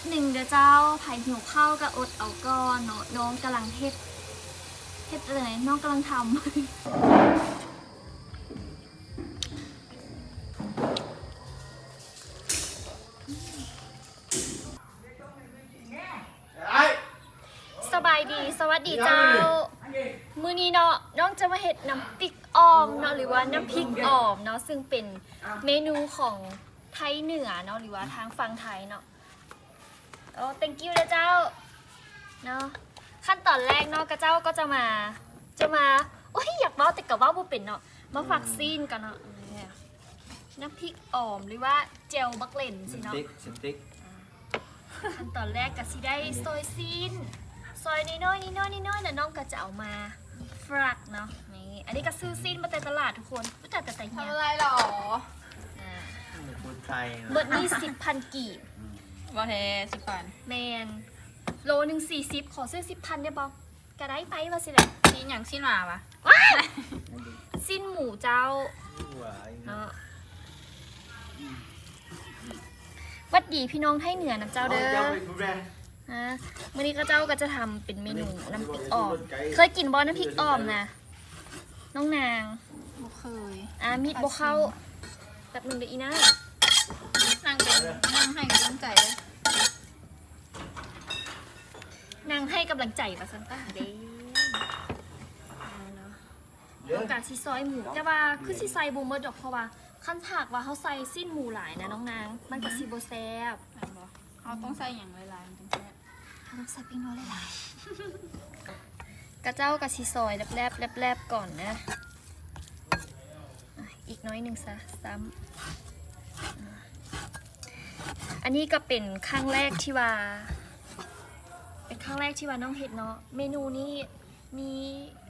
บหนึ่งเด้อเจ้าไผ่หิวข้าวกับอดเอาก่อนเนาะน้องกำลังเฮ็ดเฮ็ดอะไรน้องกำลังทำสบายดีสวัสดีเจ้า มื้อนี้เนาะน้องจะมาเฮ็ดน้ำพริกอ่อมเนาะหรือว่าน้ำพริกอ่อมเนาะซึ่งเป็นเมนูของไทยเหนือเนาะหรือว่าทางฝั่งไทยเนาะ อ้ thank you นะเจ้าเนาะขั้นตอนแรกเนาะกระเจ้าก็จะมาจะมาโอ้ยอยากเว้าแต่ก็เว้าบ่เป็นเนาะมาฝากซีนกันเนาะเนี่ยน้ำพริกอ่อมหรือว่าเจลบักเหล่นสสิเนาะติ๊กสติ๊กขั้นตอนแรกก็สิได้ซอยซีนซอยน้อยๆน้อยๆน้อยๆแล้วน้องก็จะเอามาฟรักเนาะนี่อันนี้ก็ซื้อซีนมาแต่ตลาดทุกคนแต่แต่แต่เนี้ยทำอะไรหรออ่าพูดไทยเบิดนี่สิบพันกีบ บอเทสิฟันแมนโลหนึ่งสี่สิบขอซื้อสิบพันได้บอกกระได้ไปว่าสิแหละชิ้นอย่างชิ้นหมาปะสิ้นหมูเจ้าหวายเนาะหวัดดีพี่น้องไทยเหนือนะเจ้าเด้อฮะวันนี้ก็เจ้าก็จะทำเป็นเมนูน้ำพริกอ่อม เคยกินบอน้ำพริกอ่อมนะน้องนางบ่เคยอ่ามีดบเข้าแบบหนึ่งเดี๋ยวอีนะนั่งเป็นนั่งให้กำลังใจเลย นางให้กำลังใจมาสันต้าเด้อ่าเนาะต้องการซีซอยหมู แต่ว่าคือซีใส่บูมเมอร์ดอกเพราะว่าขั้นถากว่าเขาใส่สิ้นหมูหลายนะน้องนาง มันกับซีโบแซบนั่นบ่เขาต้องใส่อย่างหลายๆมันถึงแซ่บเขาต้องใส่ปิ้งน้อยหลายๆกระเจ้ากับซีซอยแลบๆแลบๆก่อนนะอะอีกน้อยหนึ่งซะซ้ำอันนี้ก็เป็นครั้งแรกที่ว่าเป็น ครั้งแรกที่ว่าน้องเห็ดเนาะ เมนูนี้มี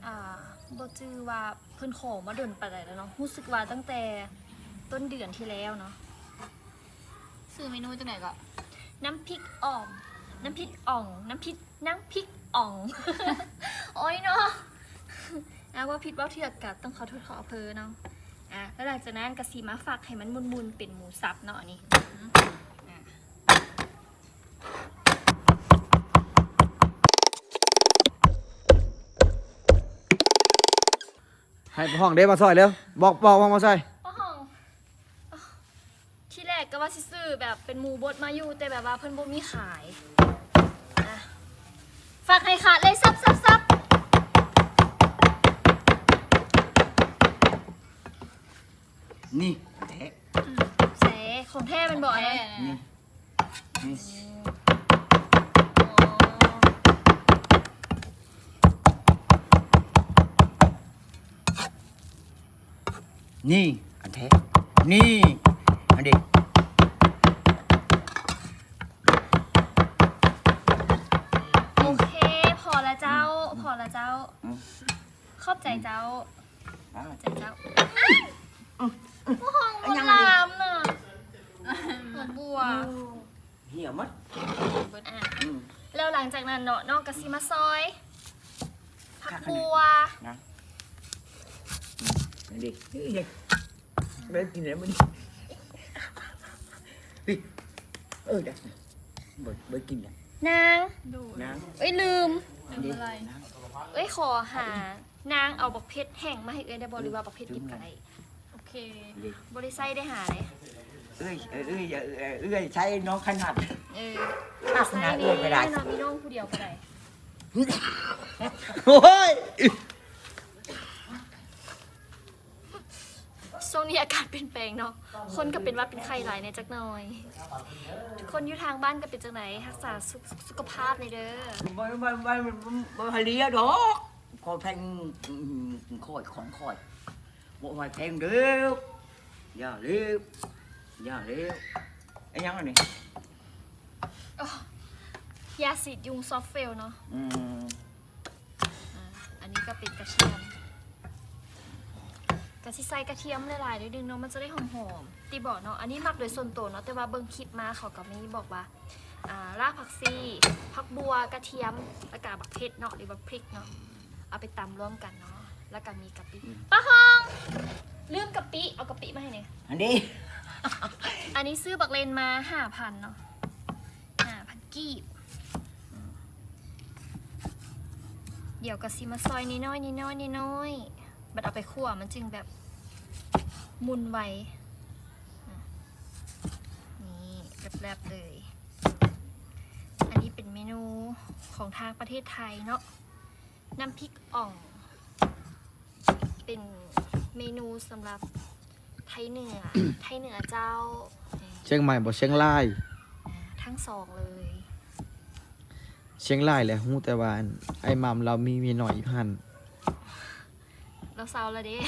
อ่าบจือว่าเพิ่นขอมาดนไปแล้วเนาะรู้สึกว่าตั้งแต่ต้นเดือนที่แล้วเนาะซื้อเมนูจังไหนก็น้ำพริกอ่อมน้ำพริกอ่อง น้ำพริกน้ำพริกอ่อง โอ้ยเนาะอาว่าผิดว่าเถือกกับต้องขอโทษขออภัยเนาะอะแล้วหลังจากนั้นกะสีมาฝักให้มันมุนๆเป็นหมูสับเนาะอันนี้อะ ให้ห้องเด้มาซอยเร็วบอกบอกว่ามาซอยป้าหองอ้าวที่แรกก็ว่าสิซื้อแบบเป็นหมูบดมาอยู่ แต่แบบว่าเพิ่นบ่มีขายอะฝากให้ขาดเลยซับซับซับนี่แท้เสของแท้เป็นบ่อแท้นะนะนี่นี่ อ๋อ นี่อันแท้ นี่ อันนี้โอเค พอละเจ้า พอละเจ้า ขอบใจเจ้าอ้าวขอบใจเจ้าป้าหองมันลามน่ะเหมือนบัวเหี่ยวมัดอะอืมแล้วหลังจากนั้นเนาะน้องกะซิมาซอยผักบัวนะ อันนี้นี่ยังไม่กินแล้วมันนี่เออเดี๋ยวเบิดเบิดกินแล้วนางดูนะเอ้ยลืมอันนี้อะไรเอ้ยขอหา นางเอาบักเพชรแห้งมาให้เอ้ยได้บหริว่าบักเพชรดิบก็ได้โอเคอันนี้บริไซได้หาเลยเอ้ยเอ้ยเอ้ยเอ้ยเอ้ยใช้น้องขนาด เออลักษณะเอ้ยไม่ได้นอนมีน้องผู้เดียวก็ได้ โอ้ย ช่วงนี้อากาศเปลี่ยนแปลงเนาะ คนก็เป็นว่าเป็นไข้หลายในจักหน่อยคนอยู่ทางบ้านก็เป็นจังไหนรักษาสุขสุขภาพในอยเด้อไม่ไม่ไม่ไม่ไม่เลียดอกคอยแพงคอยของคอยบ่มาแพงเด้ออย่าเร็วอย่าเร็วไอ้ยังอันนี้ยาสีดยุงซอฟเฟลเนาะอืมอ่าอันนี้ก็เป็นกระเทียม กระซิใส่กระเทียมหลายๆนิดนึงเนาะมันจะได้หอมๆตีบอกเนาะอันนี้หมักโดยส่วนตัวเนาะแต่ว่าเบิ่งคลิปมาเขาก็มีบอกว่าอ่ารากผักซีผักบัวกระเทียมแล้วก็บักเผ็ดเนาะหรือว่าพริกเนาะเอาไปตำร่วมกันเนาะแล้วก็มีกะปิป้าฮองลืมกะปิเอากะปิมาให้หน่อยอันนี้ อันนี้ซื้อบักเลนมาห้าพันเนาะห้าพันกีบอืมเดี๋ยวกะซิมาซอยนิดน้อยนิดน้อยนิดน้อย บัดเอาไปคั่วมันจึงแบบมุนไวอะนี่แรบๆเลย อันนี้เป็นเมนูของทางประเทศไทยเนาะน้ำพริกอ่อง เป็นเมนูสำหรับไทยเหนือ ไทยเหนือเจ้า เชียงใหม่บ่เชียงรายอ่าทั้งสองเลย เชียงรายแหละฮู้แต่ว่าอันไอ้มัมเรามีเมียน้อยอยู่หั่น เราเซาแล้วเด้ เ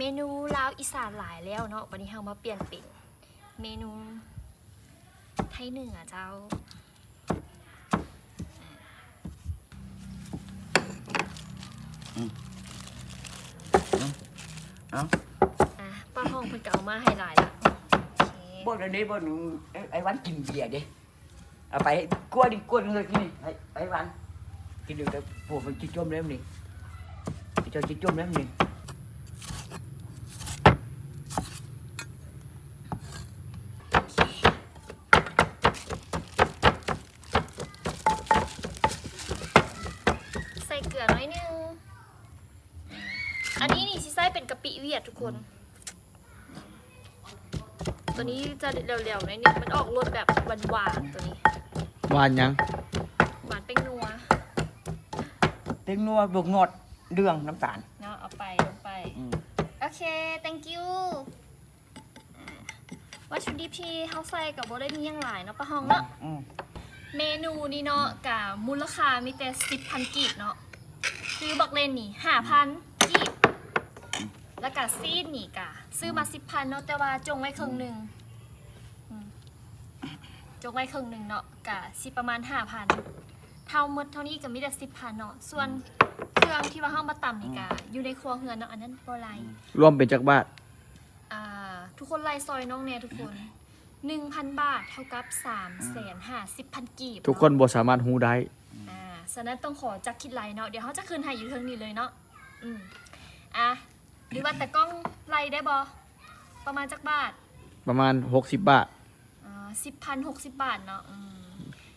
มนูลาวอีสานหลายแล้วเนาะวันนี้เรามาเปลี่ยนเป็นเมนูไทยเหนือเจ้า เอ้าอะป้าห้องเพิ่นก็เอามาให้หลายละโอเคบ่เดี๋ยวนี้บ่หนูไอ้ไอ้วันกินเบียร์เด้เอาไปกลัวดิกลัวเลยที่นี่ไอ้ไอ้วันกินดูแต่พวกมันจิจมแล้วนี่จะจิจมแล้วนี่ใส่เกลือน้อยนึง อันนี้นี่สิใส่เป็นกะปิเวียดทุกคน ตัวนี้จะเร็วๆหน่อยนึงมันออกรสแบบหวานๆตัวนี้ หวานหยัง หวานเป็นนัวเต็งนัวบวกงอดเรื่องน้ำตาลเนาะเอาไปลงไป อืมโอเค thank you อ่าวัตถุดิบที่เขาใส่กับโบได้มีอย่างหลายเนาะปะห้องเนาะ อืมเมนูนี้เนาะกับมูลค่ามีแต่สิบพันกีบเนาะซื้อบักเลนนี่ห้าพันกีบ แล้วก็ซีดนี่กะ ซื้อมาสิบพันเนาะแต่ว่าจงไว้ครึ่งหนึ่งอืมจงไว้ครึ่งหนึ่งเนาะกะสิประมาณห้าพันเท่าหมดเท่านี้ก็มีแต่สิบพันเนาะส่วนเครื่องที่ว่าห้องมาตำนี่กะอยู่ในครัวเฮือนเนาะอันนั้นโบราณรวมเป็นจักบาท อ่าทุกคนไล่ซอยน้องเนี่ยทุกคนหนึ่งพันบาทเท่ากับสามแสนห้าสิบพันกีบทุกคนบ่สามารถฮู้ได้ อ่าฉะนั้นต้องขอจักคิดไลน์เนาะ เดี๋ยวเขาจะคืนให้อยู่เทิงนี้เลยเนาะ อืมอะ หรือว่าแต่กล้องไล่ได้บอประมาณจักบาทประมาณ 60 บาทอ่าสิบพันหกสิบบาทเนาะอืม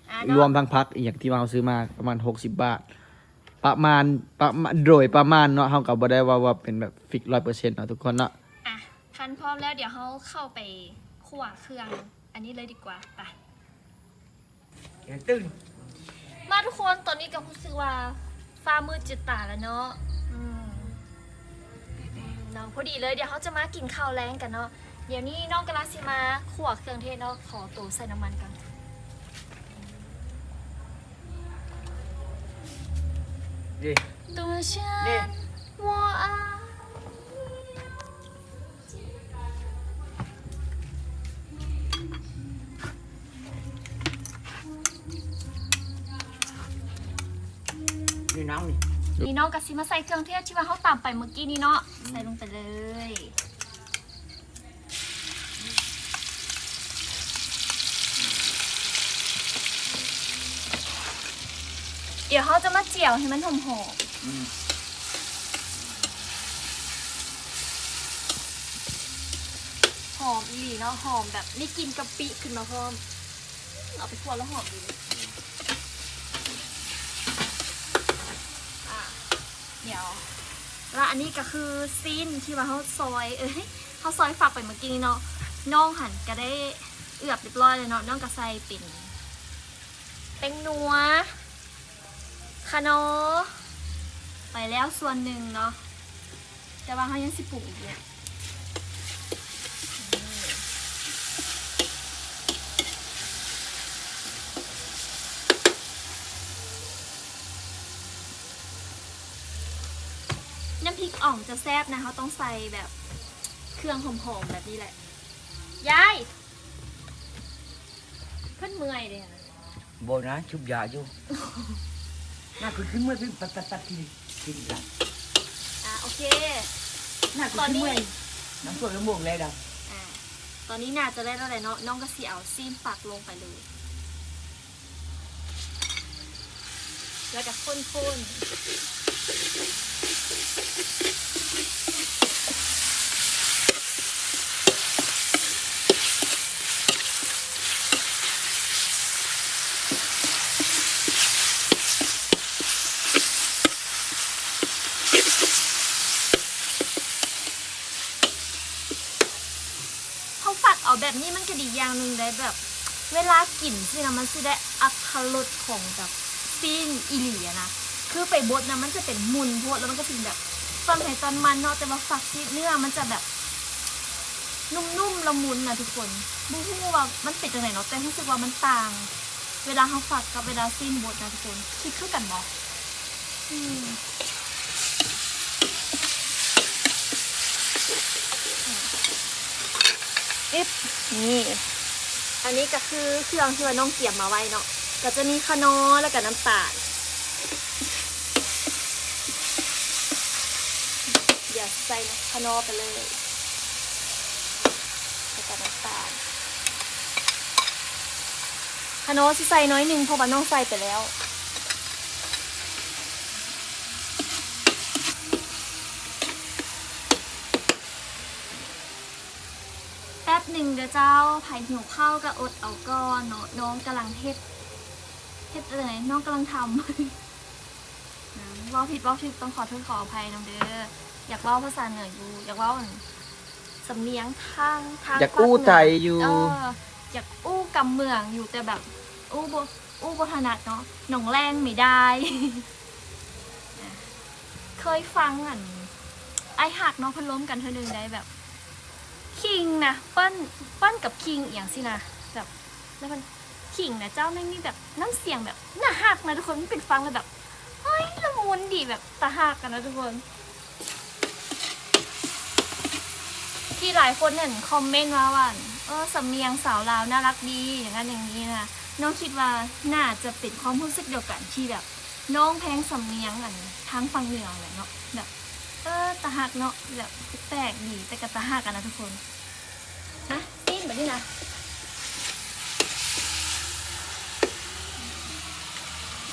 อะรเนาะวมทั้งพักอีกอย่างที่เราซื้อมาประมาณ 60 บาท ประมาณประมาณโดยประมาณเนาะเฮาก็บ่ได้ว่าว่าเป็นแบบฟิก100%เนาะทุกคนเนาะอะพันพร้อมแล้วเดี๋ยวเขาเข้าไปคั่วเครื่อง อันนี้เลยดีกว่าไปเดี๋ยวตื่นมาทุกคนตอนนี้ก็รู้สึกว่าฟ้ามืดจืดตาแล้วเนาะอืม เนาะพอดีเลยเดี๋ยวเขาจะมากินข้าวแรงกันเนาะเดี๋ยวนี้น้องกำลังสิมาขั่วเครื่องเทศเนาะขอตัวใส่น้ำมันกันดิตัวฉันี่นว่า นี่นี่น้องกะสิมาใส่เครื่องเทศที่ว่าเขาตามไปเมื่อกี้นี่เนาะใส่ลงไปเลยเดี๋ยวเขาจะมาเจียวให้มันหอมหอมอืมหอมอีหลีเนาะหอมแบบนี่กินกะปิขึ้นมาพร้อม เอาไปคั่วแล้วหอมดีเลยอะ เดี๋ยว แล้วอันนี้ก็คือซีนที่ว่าเขาซอยเอ้ยเขาซอยฝักไปเมื่อกี้เนาะน้องหันก็ได้เอือบเรียบร้อยเลยเนาะน้องก็ใส่เป็นแป้งนัวคโนอไปแล้วส่วนหนึ่งเนาะแต่ว่าเขายังสิปรุงอีกเนี่ย น้ำพริก อ่องจะแซ่บนะเขาต้องใส่แบบเครื่องหอมๆแบบนี้แหละ ยายเพิ่นเมื่อยเลยอะโบนะชุบยาอยู่ น่าคือขึ้นเมื่อขึ้นตัดตัดตัดทีทีละอะโอเค น่าคือตอนขึ้นนี้เมื่อน้ำส้มน้ำม่วงเลยดังอะตอนนี้น่าจะได้แล้วแหละเนาะน้องก็สิเอาซีนปักลงไปเลย แล้วก็ข้นๆเขาฝักเอาแบบนี้มันก็ดีอย่างหนึ่งได้แบบ เวลากินสินะมันสิได้อัตรสของแบบซีนอีหลีอะนะ คือไปบดนะมันจะเป็นมุนโพดแล้วมันก็สิแบบตอนไหนตอนมันเนาะแต่ว่าฝักซีเนื้อมันจะแบบ นุ่มๆละมุนนะทุกคนบูฮู้ว่ามันเป็นจังไหนเนาะแต่รู้สึกว่ามันต่าง เวลาเขาฝักกับเวลาซีนบดนะทุกคนคิดคือกันบอกอืมอิบนี่ อันนี้ก็คือเครื่องที่ว่าน้องเกียมมาไว้เนาะก็จะมีขนอแล้วก็น้ำตาลเดี๋ยวใส่ขนอไปเลยแล้วก็น้ำตาลขนอสิใส่น้อยหนึ่งเพราะว่าน้องใส่ไปแล้ว แป๊บ หนึ่งเดี๋ยวเจ้าไผ่หิวข้าวก็อดเอาก้อนเนาะน้องกำลังเฮ็ดเฮ็ดอะไรน้องกำลังทำนะเว่าผิดเว่าผิดต้องขอโทษขออภัยน้องเด้ออยากเล่าภาษาเหนืออยู่ อยากเล่าอันสำเนียงทางทางอยากอู้ภคเหนืใจอยู่เอออยากอู้กำเมืองอยู่แต่แบบ อู้บอู้บถนัดเนาะหนองแรงไม่ได้นะเคยฟังอันไอหักเนาะเพันล้มกันเธอหนึ่งได้แบบ คิงนะเปิ้ลเปิ้ลกับคิงอย่างสินะแบบแล้วมันคิงนะเจ้าไม่งมีแบบน้ำเสียงแบบน่าหักนะทุกคนมันเป็นฟังเลยแบบเฮ้ยละมุนดีแบบตาหักกันนะทุกคน ที่หลายคนเห็นคอมเมนต์มาว่าเออสำเนียงสาวลาวน่ารักดีอย่างนั้นอย่างนี้นะน้องคิดว่าน่าจะเป็นความรู้สึกเดียวกันที่แบบ น้องแพงสำเนียงกันทางฟังเหนือเลยเนาะแบบ เออตะหักเนาะแบบแปลกดีแต่กระตะหักกันนะทุกคนนะซีนแบบนี้นะ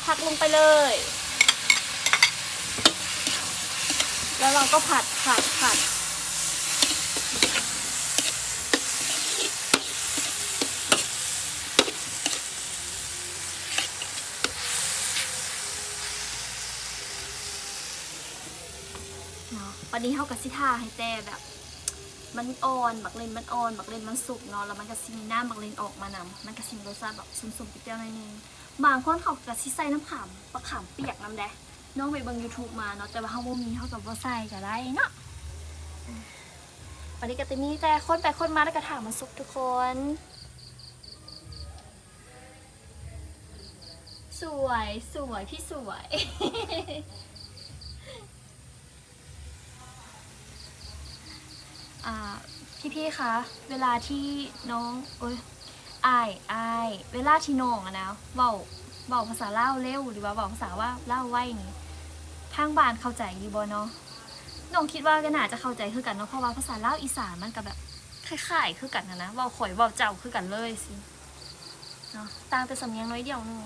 ผักลงไปเลย แล้วเราก็ผัดผัดผัดเนี้เขากับซิท่าให้แต่แบบ มันอ่อนบักเลนมันอ่อนบักเลนมันสุกเนาะแล้วมันก็ซิมีน้ำบักเลนออกมานำมันก็ซิมีรสชาติแบบสุ่มๆเปรี้ยวๆหน่อยนึงบางคนเขาก็สิใส่น้ำขามปลาขามเปียกน้ำแดะน้องไปเบิ่ง YouTube มาเนาะแต่ว่าเขาบ่มีเขากับบ่ใส่ก็ได้เนาะวันนี้ก็จะมีแต่คนไปคนมาแล้วก็ถามมันสุกทุกคน สวยสวยพี่สวย พี่พี่ๆคะ เวลาที่น้องโอ้ยอายอายเวลาที่น้องอะนะเบาเบาภาษาเล่าเร็วหรือว่าเบาภาษาว่าเล่าไวนี่ทางบ้านเข้าใจดีบ่เนาะน้องคิดว่าก็น่าจะเข้าใจคือกันเนาะเพราะว่าภาษาเล่าอีสานมันก็แบบคล้ายๆคือกันนะนะเบาข่อยเบาเจ้าคือกันเลยสิเนาะต่างแต่สำเนียงน้อยเดียวนึง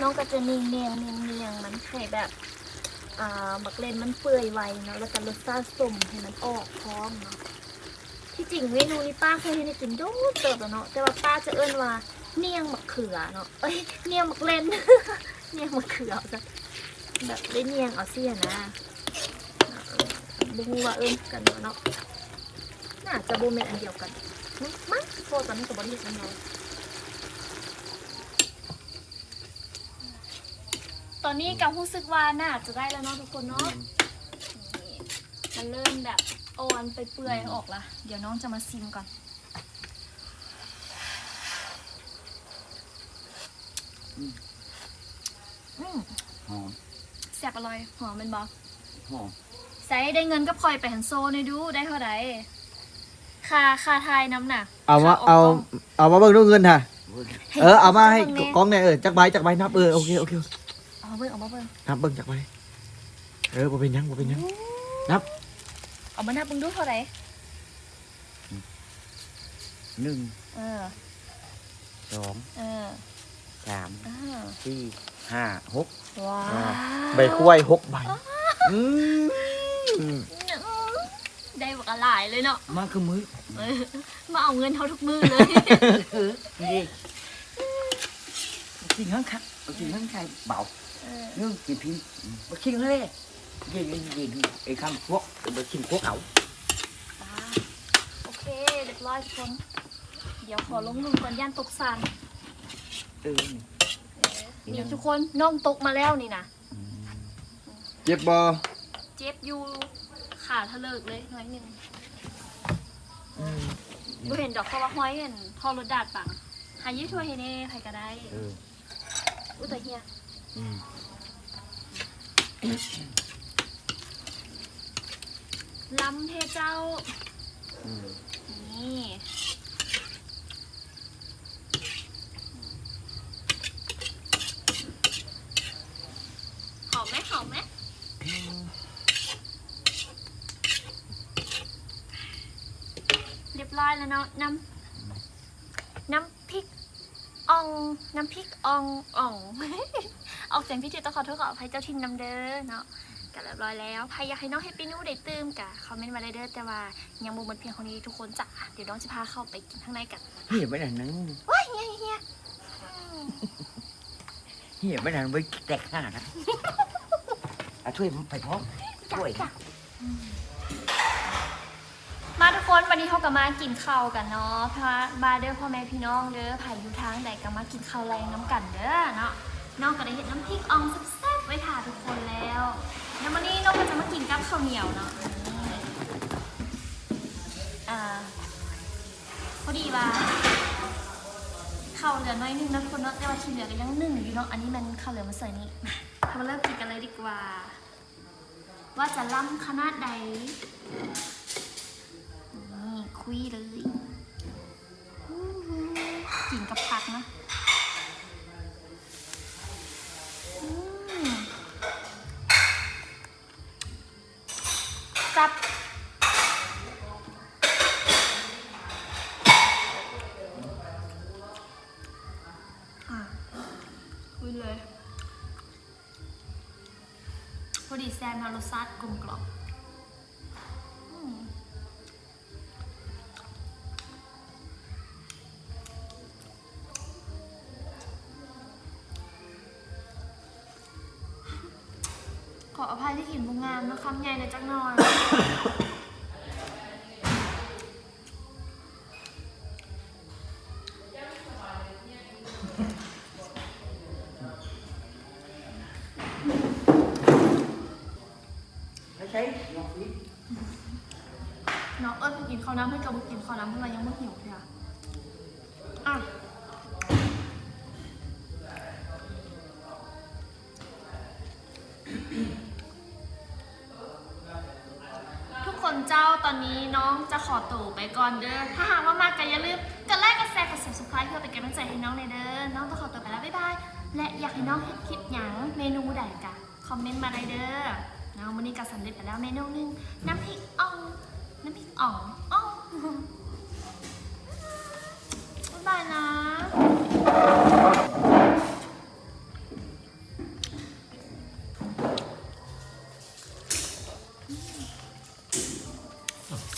น้องก็จะเนียงเนียงเนียงเนียงมันให้แบบอ่าบักเลนมันเปื่อยไวเนาะแล้วก็รสชาติส้มให้มันออกพร้อมเนาะที่จริงเมนูนี้ป้าเคยเห็นกินดดเติบแล้วเนาะแต่ว่าป้าจะเอิ้นว่าเนียงมะเขือเนาะเอ้ยเนียงมะเลนเนียงมะเขือจ้ะแบบได้เนียงเอาเสียนะบุ้งว่าเอิ้นกันเนาะน่าจะบูเมนอันเดียวกันมั้งโฟตอนนี้กับบอดี้กันเนาะ อนนี้กับรู้สึกว่าน่าจะได้แล้วเนาะทุกคนเนาะนี่มันเริ่มแบบอ่อนไปเปื่อยออกละเดี๋ยวน้องจะมาซิมก่อน อืมหอมแซ่บอร่อยหอมเป็นบอหอมใส่ได้เงินก็พลอยไปหันโซในอยดูได้เท่าไหร่ค่าค่าทายน้ำหนักเอามาค่กเอาล้ง เอามาเบิ่งดูเงินค่ะเว้เออเอามาให้กล้องเนี่ยเออจักใบจักใบนับเออโอเคโอเคเอา มาเบิ่งเอามาเบิ่งนับเบิ่งจักใบเออบ่เป็นหยังบ่เป็นหยังเอามานับเบิ่งดูเท่าไหร่หนึ่งเออสองเออสามเออสี่ห้าหกว้าวใบกล้วยหกใบอืมได้บอกหลายเลยเนาะมาคือมือเออมาเอาเงินเท่าทุกมือเลยเออนี่กินข้างคักกินข้างใครเบาเออ นึงกินพิมพ์มากินเลยยินยินยินไอ้ข้างพวกมากินพวกเขาอ่าโอเคเรียบร้อยทุกคนเดี๋ยวขอลงลุมก่อนย่านตกซานเออนี่นี่ทุกคนน้องตกมาแล้วนี่นะเจ็บบ่เจ็บอยู่ขาทะเลิกเลยน้อยหนึ่งดูเห็นดอกเพราะว่าห้อยเห็นทอรถดาดปังหายืดช่วยให้แน่ใครก็ได้เอออุ้ยแต่เฮียอืม ล้ำเทเจ้า นี่ หอมไหมหอมไหมเรียบร้อยแล้วเนาะน้ำน้ำพริกอ่อง น้ำพริกอ่องอ่อง ออกเสียงพี่จิตต้องขอโทษขออภัยเจ้าทินน้ำเด้อเนาะกันเรียบร้อยแล้วใครอยากให้น้องเฮปปี้นูได้ตื่มกะคอมเมนต์มาได้เด้อแต่ว่ายังบ่หมดเพียงเท่านี้ทุกคนจ้ะเดี๋ยวน้องจะพาเข้าไปกินข้างในกันเหี้ยไปไหนนั้นว้ายเฮียเฮียอืมเหี้ยไปไหนไปแตกหน้านะอะช่วยไปพร้อมช่วยมาทุกคนวันนี้เขาก็มากินข้าวกันเนาะพามาเด้อพ่อแม่พี่น้องเด้อไผ่อยู่ทางใดก็มากินข้าวแรงน้ำกันเด้อเนาะ น้องก็ได้เห็นน้ำพริกอ่องแซ่บๆไว้ถ่าทุกคนแล้วแล้ววันนี้น้องก็จะมากินกับข้าวเหนียวเนาะนี่อ่าพอดีว่าข้าวเหลือน้อยนึงนะทุกคนเนาะแต่ว่าที่เหลือก็ยังหนึ่งอยู่เนาะอันนี้มันข้าวเหลือมาใส่นี่มาเรามาเริ่มกินกันเลยดีกว่า ว่าจะล้ำขนาดใดนี่คุยเลย อดีแซมมารสชาติกลมกล่อมขออภัยที่หินบุงงามนะคำใหญ่ในอยจักหน่อย ทุกคนเจ้าตอนนี้น้องจะขอตัวไปก่อนเด้อ ถ้าหากว่ามากก็อย่าลืมกดไลค์กดแชร์กด subscribe เพื่อเป็นกำลังใจให้น้องในเด้อ น้องต้องขอตัวไปแล้วบ๊ายบาย และอยากให้น้องเห็นคลิปหยังเมนูใดกะคอมเมนต์มาได้เด้อน้องวันนี้ก็สำเร็จไปแล้วเมนูหนึงน้ำพริกอ่องน้ำพริกอ่องอ่องบ๊ายบายนะ